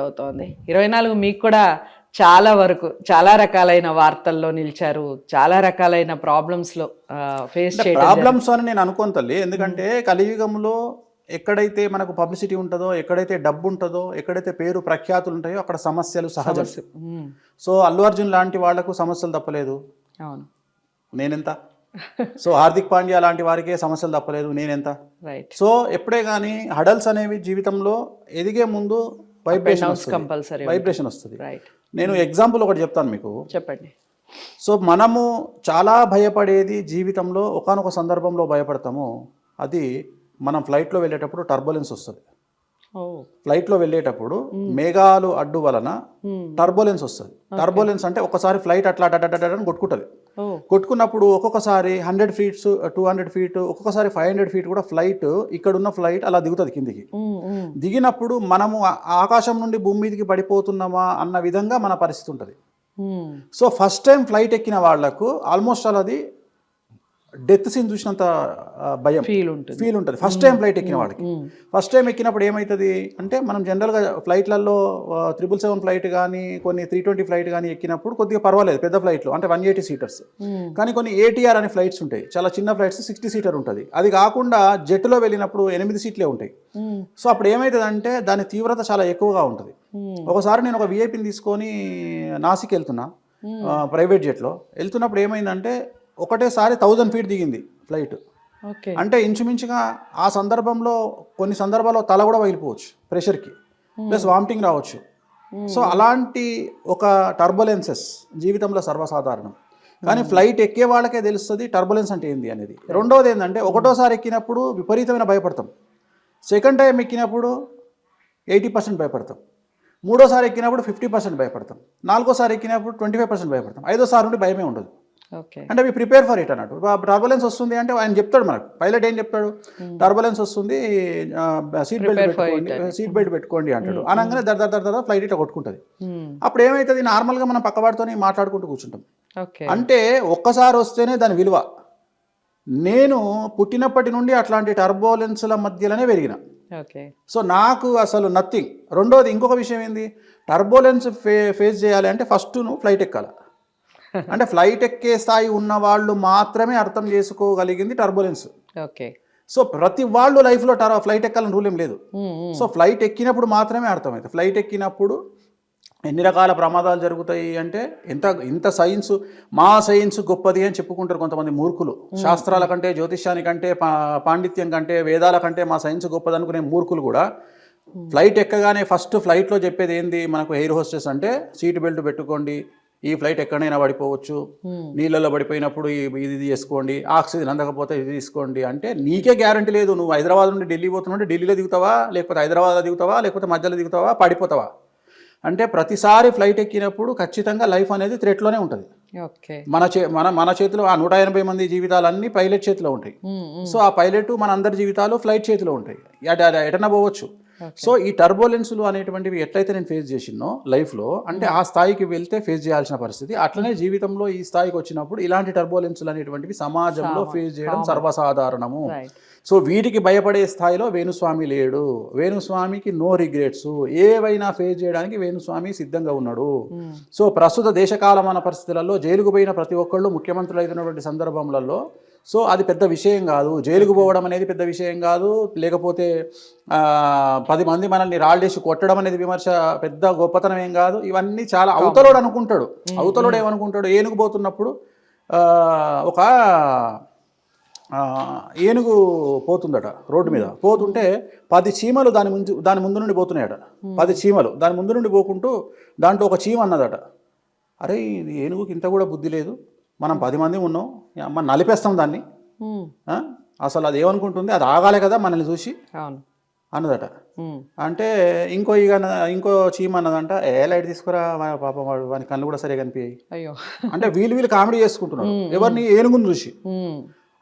అవుతోంది. ఇరవై నాలుగు మీకు కూడా చాలా వరకు చాలా రకాలైన వార్తల్లో నిలిచారు చాలా రకాలైన ప్రాబ్లమ్స్లో ఫేస్. ప్రాబ్లమ్స్ అని నేను అనుకోను తల్లి. ఎందుకంటే కలియుగంలో ఎక్కడైతే మనకు పబ్లిసిటీ ఉంటుందో ఎక్కడైతే డబ్బు ఉంటుందో ఎక్కడైతే పేరు ప్రఖ్యాతులు ఉంటాయో అక్కడ సమస్యలు సహజం. సో అల్లు అర్జున్ లాంటి వాళ్ళకు సమస్యలు తప్పలేదు. అవును. నేనెంత? సో హార్దిక్ పాండ్యా లాంటి వారికే సమస్యలు తప్పలేదు. నేనెంత? రైట్ సో ఎప్పుడే కానీ హడల్స్ అనేవి జీవితంలో ఎదిగే ముందు వైబ్రేషన్ కంపల్సరీ వైబ్రేషన్ వస్తుంది. నేను ఎగ్జాంపుల్ ఒకటి చెప్తాను మీకు. చెప్పండి. సో మనము చాలా భయపడేది జీవితంలో ఒకానొక సందర్భంలో భయపడతాము అది మనం ఫ్లైట్లో వెళ్ళేటప్పుడు టర్బులెన్స్ వస్తుంది. ఫ్లైట్లో వెళ్ళేటప్పుడు మేఘాలు అడ్డు వలన టర్బులెన్స్ వస్తుంది. టర్బులెన్స్ అంటే ఒకసారి ఫ్లైట్ అట్లా అని కొట్టుకుంటుంది. కొట్టుకున్నప్పుడు ఒక్కొక్కసారి hundred feets two hundred feet ఒక్కొక్కసారి ఫైవ్ హండ్రెడ్ ఫీట్ కూడా ఫ్లైట్ ఇక్కడ ఉన్న ఫ్లైట్ అలా దిగుతుంది కిందికి. దిగినప్పుడు మనము ఆకాశం నుండి భూమి మీదకి పడిపోతున్నామా అన్న విధంగా మన పరిస్థితి ఉంటుంది. సో ఫస్ట్ టైం ఫ్లైట్ ఎక్కిన వాళ్ళకు ఆల్మోస్ట్ అలా అది డెత్ సీన్ చూసినంత భయం ఫీల్ ఉంటుంది. ఫీల్ ఉంటుంది. ఫస్ట్ టైం ఫ్లైట్ ఎక్కిన వాడికి. ఉమ్, ఫస్ట్ టైం ఎక్కినప్పుడు ఏమవుతుంది అంటే మనం జనరల్గా ఫ్లైట్లలో త్రిబుల్ సెవెన్ ఫ్లైట్ కానీ కొన్ని త్రీ ట్వంటీ ఫ్లైట్ కానీ ఎక్కినప్పుడు కొద్దిగా పర్వాలేదు పెద్ద ఫ్లైట్లో అంటే వన్ ఎయిటీ సీటర్స్ కానీ కొన్ని ఏటీఆర్ అనే ఫ్లైట్స్ ఉంటాయి. చాలా చిన్న ఫ్లైట్స్ సిక్స్టీ సీటర్ ఉంటుంది. అది కాకుండా జెట్లో వెళ్ళినప్పుడు ఎనిమిది సీట్లే ఉంటాయి. ఉమ్, సో అప్పుడు ఏమవుతుందంటే దాని తీవ్రత చాలా ఎక్కువగా ఉంటుంది. ఒకసారి నేను ఒక విఐపిని తీసుకొని నాసిక్ వెళ్తున్నా ప్రైవేట్ జెట్లో వెళ్తున్నప్పుడు ఏమైందంటే ఒకటేసారి థౌజండ్ ఫీట్ దిగింది ఫ్లైట్ ఓకే అంటే ఇంచుమించుగా ఆ సందర్భంలో కొన్ని సందర్భాల్లో తల కూడా పగిలిపోవచ్చు ప్రెషర్కి ప్లస్ వామిటింగ్ రావచ్చు. సో అలాంటి ఒక టర్బులెన్సెస్ జీవితంలో సర్వసాధారణం. కానీ ఫ్లైట్ ఎక్కే వాళ్ళకే తెలుస్తుంది టర్బులెన్స్ అంటే ఏంది అనేది. రెండోది ఏంటంటే ఒకటోసారి ఎక్కినప్పుడు విపరీతమైన భయపడతాం. సెకండ్ టైం ఎక్కినప్పుడు ఎయిటీ పర్సెంట్ భయపడతాం. మూడోసారి ఎక్కినప్పుడు ఫిఫ్టీ పర్సెంట్ భయపడతాం. నాలుగోసారి ఎక్కినప్పుడు ట్వంటీ ఫైవ్ పర్సెంట్ భయపడతాం. ఐదోసారి నుండి భయమే ఉండదు. అంటే అవి ప్రిపేర్ ఫర్ ఇట్ అన్నట్టు. టర్బులెన్స్ వస్తుంది అంటే ఆయన చెప్తాడు మనకు. పైలట్ ఏం చెప్తాడు? టర్బులెన్స్ వస్తుంది సీట్ బెల్ట్ పెట్టుకోండి సీట్ బెల్ట్ పెట్టుకోండి అంటాడు. అనగానే దర్ దర్ దర్ ఫ్లైట్ ఇట్లా కొట్టుకుంటుంది. ఉమ్, అప్పుడు ఏమవుతుంది నార్మల్గా మనం పక్కవాడితోనే మాట్లాడుకుంటూ కూర్చుంటాం. అంటే ఒక్కసారి వస్తేనే దాని విలువ. నేను పుట్టినప్పటి నుండి అట్లాంటి టర్బులెన్స్ల మధ్యలోనే పెరిగిన. ఓకే. సో నాకు అసలు నథింగ్ రెండోది ఇంకొక విషయం ఏంది? టర్బులెన్స్ ఫే ఫేస్ చేయాలి అంటే ఫస్ట్ నువ్వు ఫ్లైట్ ఎక్కాలి. అంటే ఫ్లైట్ ఎక్కే స్థాయి ఉన్న వాళ్ళు మాత్రమే అర్థం చేసుకోగలిగింది టర్బులెన్స్. ఓకే. సో ప్రతి వాళ్ళు లైఫ్లో టర్ ఫ్లైట్ ఎక్కాలని రూల్ ఏం లేదు. సో ఫ్లైట్ ఎక్కినప్పుడు మాత్రమే అర్థమవుతుంది ఫ్లైట్ ఎక్కినప్పుడు ఎన్ని రకాల ప్రమాదాలు జరుగుతాయి అంటే ఎంత ఇంత సైన్స్ మా సైన్స్ గొప్పది అని చెప్పుకుంటారు కొంతమంది మూర్ఖులు. శాస్త్రాల కంటే జ్యోతిష్యానికంటే పాండిత్యం కంటే వేదాల కంటే మా సైన్స్ గొప్పది అనుకునే మూర్ఖులు కూడా ఫ్లైట్ ఎక్కగానే ఫస్ట్ ఫ్లైట్లో చెప్పేది ఏంది? మనకు ఎయిర్ హోస్టెస్ అంటే సీట్ బెల్ట్ పెట్టుకోండి ఈ ఫ్లైట్ ఎక్కడైనా పడిపోవచ్చు. నీళ్ళలో పడిపోయినప్పుడు ఇది తీసుకోండి ఆక్సిజన్ అందకపోతే ఇది తీసుకోండి అంటే నీకే గ్యారంటీ లేదు. నువ్వు హైదరాబాద్ నుండి ఢిల్లీ పోతున్నావు ఢిల్లీలో దిగుతావా లేకపోతే హైదరాబాద్లో దిగుతావా లేకపోతే మధ్యలో దిగుతావా పడిపోతావా? అంటే ప్రతిసారి ఫ్లైట్ ఎక్కినప్పుడు ఖచ్చితంగా లైఫ్ అనేది థ్రెట్లోనే ఉంటుంది. మన చే మన మన చేతిలో ఆ నూట ఎనభై మంది జీవితాలన్నీ పైలట్ చేతిలో ఉంటాయి. సో ఆ పైలట్ మన అందరి జీవితాలు ఫ్లైట్ చేతిలో ఉంటాయి. ఎటన పోవచ్చు. సో ఈ టర్బులెన్స్లు అనేటువంటివి ఎట్లయితే నేను ఫేస్ చేసినో లైఫ్లో అంటే ఆ స్థాయికి వెళ్తే ఫేస్ చేయాల్సిన పరిస్థితి. అట్లనే జీవితంలో ఈ స్థాయికి వచ్చినప్పుడు ఇలాంటి టర్బులెన్స్లు అనేటువంటివి సమాజంలో ఫేస్ చేయడం సర్వసాధారణము. సో వీటికి భయపడే స్థాయిలో వేణుస్వామి లేడు. వేణుస్వామికి నో రిగ్రెట్స్ ఏవైనా ఫేస్ చేయడానికి వేణుస్వామి సిద్ధంగా ఉన్నాడు. ఉమ్, సో ప్రస్తుత దేశకాలమాన పరిస్థితులలో జైలుకు పోయిన ప్రతి ఒక్కళ్ళు ముఖ్యమంత్రులు అయినటువంటి సందర్భములలో సో అది పెద్ద విషయం కాదు. జైలుకు పోవడం అనేది పెద్ద విషయం కాదు. లేకపోతే పది మంది మనల్ని రాళ్ళేసి కొట్టడం అనేది విమర్శ పెద్ద గొప్పతనం ఏం కాదు. ఇవన్నీ చాలా అవతలోడు అనుకుంటాడు. అవతలోడు ఏమనుకుంటాడు? ఏనుగు పోతున్నప్పుడు ఒక ఏనుగు పోతుందట రోడ్డు మీద. పోతుంటే పది చీమలు దాని ముందు దాని ముందు నుండి పోతున్నాయట. పది చీమలు దాని ముందు నుండి పోకుంటూ దాంట్లో ఒక చీమ అన్నదట. అరే ఇది ఏనుగుకి ఇంత కూడా బుద్ధి లేదు. మనం పది మంది ఉన్నాం. అమ్మ నలిపేస్తాం దాన్ని? అసలు అది ఏమనుకుంటుంది? అది ఆగాలి కదా మనల్ని చూసి. అన్నదట. అంటే ఇంకో ఇక ఇంకో చీమ అన్నదంట ఏ లైట్ తీసుకురా పాపం వాడు వాని కళ్ళు కూడా సరిగా కనిపించాయి అయ్యో. అంటే వీళ్ళు వీళ్ళు కామెడీ చేసుకుంటున్నారు. ఎవరిని ఏనుగుని చూసి.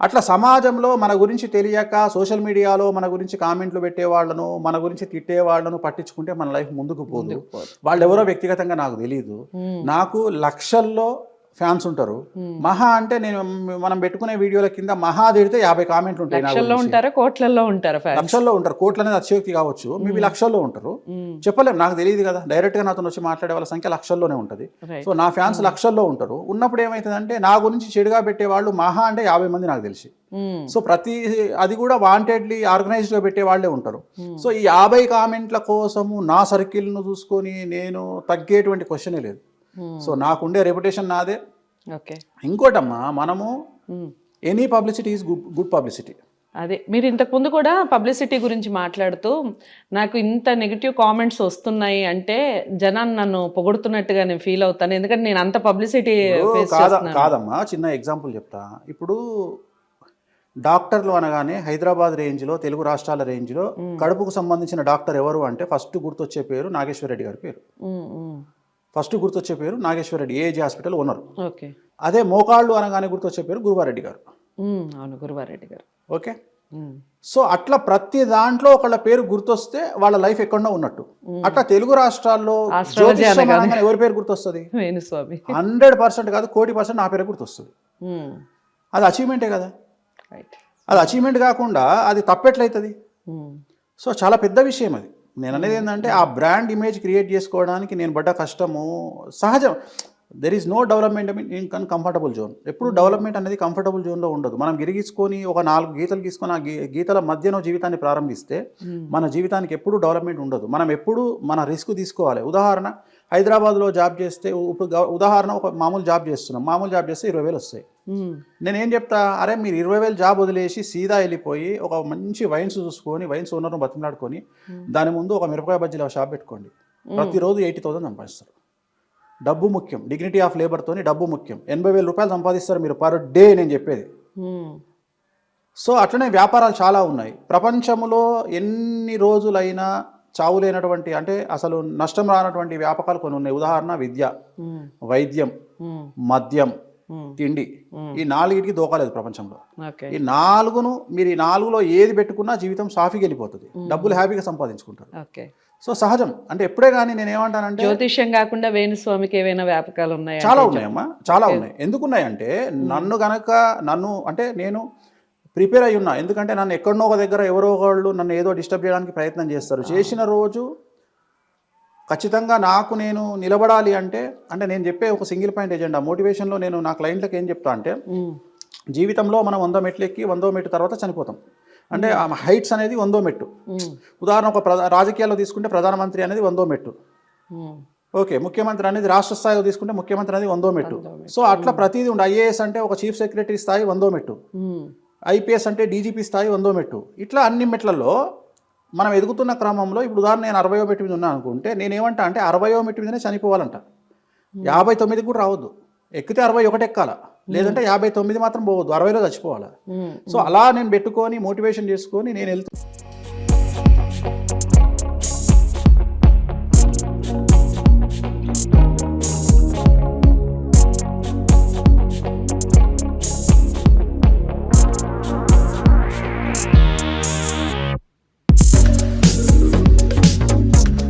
అట్లా సమాజంలో మన గురించి తెలియక సోషల్ మీడియాలో మన గురించి కామెంట్లు పెట్టే వాళ్ళను మన గురించి తిట్టే వాళ్ళను పట్టించుకుంటే మన లైఫ్ ముందుకు పోదు. వాళ్ళు ఎవరో వ్యక్తిగతంగా నాకు తెలియదు నాకు లక్షల్లో ఫ్యాన్స్ ఉంటారు. మహా అంటే నేను మనం పెట్టుకునే వీడియోల కింద మహా తిడితే యాభై కామెంట్లు ఉంటాయి నా లక్షల్లో గురించి. ఉంటారా? లక్షల్లో ఉంటారు. కోట్లు అనేది అతిశయోక్తి కావచ్చు. మేబీ లక్షల్లో ఉంటారు. చెప్పలేం. నాకు తెలియదు కదా. డైరెక్ట్గా నాతో వచ్చి మాట్లాడే వాళ్ళ సంఖ్య లక్షల్లోనే ఉంటుంది. సో నా ఫ్యాన్స్ లక్షల్లో ఉంటారు. ఉన్నప్పుడు ఏమవుతుందంటే నా గురించి చెడుగా పెట్టే వాళ్ళు మహా అంటే యాభై మంది నాకు తెలిసి. సో ప్రతి అది కూడా వాంటెడ్లీ ఆర్గనైజ్డ్గా పెట్టే వాళ్ళే ఉంటారు. సో ఈ యాభై కామెంట్ల కోసము నా సర్కిల్ను చూసుకొని నేను తగ్గేటువంటి క్వశ్చనే లేదు. సో నాకుండే రెప్యుటేషన్ నాదే. ఓకే ఇంకోటమ్మా మనము. Any publicity is good good publicity అదే మీరు ఇంతకు ముందు కూడా పబ్లిసిటీ గురించి మాట్లాడుతూ నాకు ఇంత నెగిటివ్ కామెంట్స్ వస్తున్నాయి అంటే జనాన్ని నన్ను పొగుడుతున్నట్టుగా నేను ఫీల్ అవుతాను. ఎందుకంటే నేను అంత పబ్లిసిటీ కాదమ్మా చిన్న ఎగ్జాంపుల్ చెప్తా. ఇప్పుడు డాక్టర్లు అనగానే హైదరాబాద్ రేంజ్లో తెలుగు రాష్ట్రాల రేంజ్లో కడుపుకు సంబంధించిన డాక్టర్ ఎవరు అంటే ఫస్ట్ గుర్తొచ్చే పేరు నాగేశ్వరరెడ్డి గారి పేరు. మ్మ్. ఫస్ట్ గుర్తొచ్చే పేరు Nageswara Reddy AG hospital owner. Okay. అదే మోకాళ్ళు అనగానే గుర్తొచ్చే పేరు గురువారెడ్డి గారు. అవును గురువారెడ్డి గారు. ఓకే. సో అట్లా ప్రతి దాంట్లో ఒకళ్ళ పేరు గుర్తొస్తే వాళ్ళ లైఫ్ ఎక్కడో ఉన్నట్టు. అట్లా తెలుగు రాష్ట్రాల్లో ఎవరి పేరు గుర్తొస్తుంది? హండ్రెడ్ పర్సెంట్ కాదు కోటి పర్సెంట్ నా పేరు గుర్తొస్తుంది. అది అచీవ్మెంటే కదా? అది అచీవ్మెంట్ కాకుండా అది తప్పెట్లయితుంది. సో చాలా పెద్ద విషయం అది. నేను అనేది ఏంటంటే ఆ బ్రాండ్ ఇమేజ్ క్రియేట్ చేసుకోవడానికి నేను పడ్డ కష్టము సహజం. There is no development in con comfortable zone ఎప్పుడు డెవలప్మెంట్ అనేది కంఫర్టబుల్ జోన్లో ఉండదు. మనం గిరిగీసుకొని ఒక నాలుగు గీతలు గీసుకొని ఆ గీతల మధ్యలో జీవితాన్ని ప్రారంభిస్తే మన జీవితానికి ఎప్పుడు డెవలప్మెంట్ ఉండదు. మనం ఎప్పుడు మన రిస్క్ తీసుకోవాలి. ఉదాహరణ హైదరాబాద్లో జాబ్ చేస్తే ఇప్పుడు ఉదాహరణ ఒక మామూలు జాబ్ చేస్తున్నాం. మామూలు జాబ్ చేస్తే ఇరవై వేలు వస్తాయి. మ్మ్. నేనేం చెప్తా? అరే మీరు ఇరవై వేలు జాబ్ వదిలేసి సీదా వెళ్ళిపోయి ఒక మంచి వైన్స్ చూసుకొని వైన్స్ ఓనర్ను బతిమలాడుకొని దాని ముందు ఒక మిరపకాయ బజ్జీల షాప్ పెట్టుకోండి. ప్రతిరోజు ఎయిటీ థౌసండ్ సంపాదిస్తారు. డబ్బు ముఖ్యం డిగ్నిటీ ఆఫ్ లేబర్తోని డబ్బు ముఖ్యం ఎనభై వేల రూపాయలు సంపాదిస్తారు మీరు పర్ డే నేను చెప్పేది. సో అట్లనే వ్యాపారాలు చాలా ఉన్నాయి ప్రపంచంలో ఎన్ని రోజులైనా చావు లేనటువంటి అంటే అసలు నష్టం రానటువంటి వ్యాపకాలు కొన్ని ఉన్నాయి ఉదాహరణ విద్య. వైద్యం. మద్యం. తిండి. ఈ నాలుగిటికి దోకాలేదు ప్రపంచంలో. ఈ నాలుగును మీరు ఈ నాలుగులో ఏది పెట్టుకున్నా జీవితం సాఫీకి వెళ్ళిపోతుంది. డబ్బులు హ్యాపీగా సంపాదించుకుంటారు. ఓకే. సో సహజం. అంటే ఎప్పుడే కానీ నేను ఏమంటానంటే జ్యోతిష్యం కాకుండా వేణుస్వామికి ఏవైనా వ్యాపకాలు ఉన్నాయా? చాలా ఉన్నాయమ్మా. చాలా ఉన్నాయి. ఎందుకు ఉన్నాయంటే నన్ను గనక నన్ను అంటే నేను ప్రిపేర్ అయి ఉన్నా. ఎందుకంటే నన్ను ఎక్కడనో ఒక దగ్గర ఎవరో ఒకళ్ళు నన్ను ఏదో డిస్టర్బ్ చేయడానికి ప్రయత్నం చేస్తారు. చేసిన రోజు ఖచ్చితంగా నాకు నేను నిలబడాలి అంటే అంటే నేను చెప్పే ఒక సింగిల్ పాయింట్ ఎజెండా మోటివేషన్లో నేను నా క్లయింట్లకు ఏం చెప్తా అంటే. జీవితంలో మనం వందో మెట్లు ఎక్కి వందో మెట్టు తర్వాత చనిపోతాం అంటే ఆ హైట్స్ అనేది వందో మెట్టు. ఉదాహరణ ఒక రాజకీయాల్లో తీసుకుంటే ప్రధానమంత్రి అనేది వందో మెట్టు. ఓకే ముఖ్యమంత్రి అనేది రాష్ట్ర స్థాయిలో తీసుకుంటే ముఖ్యమంత్రి అనేది వందో మెట్టు సో అట్లా ప్రతిదీ ఉండే ఐఏఎస్ అంటే ఒక చీఫ్ సెక్రటరీ స్థాయి వందో మెట్టు. ఐపీఎస్ అంటే డీజీపీ స్థాయి వందో మెట్టు ఇట్లా అన్ని మెట్లలో మనం ఎదుగుతున్న క్రమంలో ఇప్పుడు ఉదాహరణ నేను అరవయో మెట్టు మీద ఉన్నాను అనుకుంటే నేనేమంటా అంటే అరవయో మెట్టు మీదనే చనిపోవాలంట. యాభై తొమ్మిది కూడా రావద్దు. ఎక్కితే అరవై ఒకటి ఎక్కాల. లేదంటే యాభై తొమ్మిది మాత్రం పోవద్దు. అరవైలో చచ్చిపోవాలా. సో అలా నేను పెట్టుకొని మోటివేషన్ చేసుకొని నేను వెళ్తూ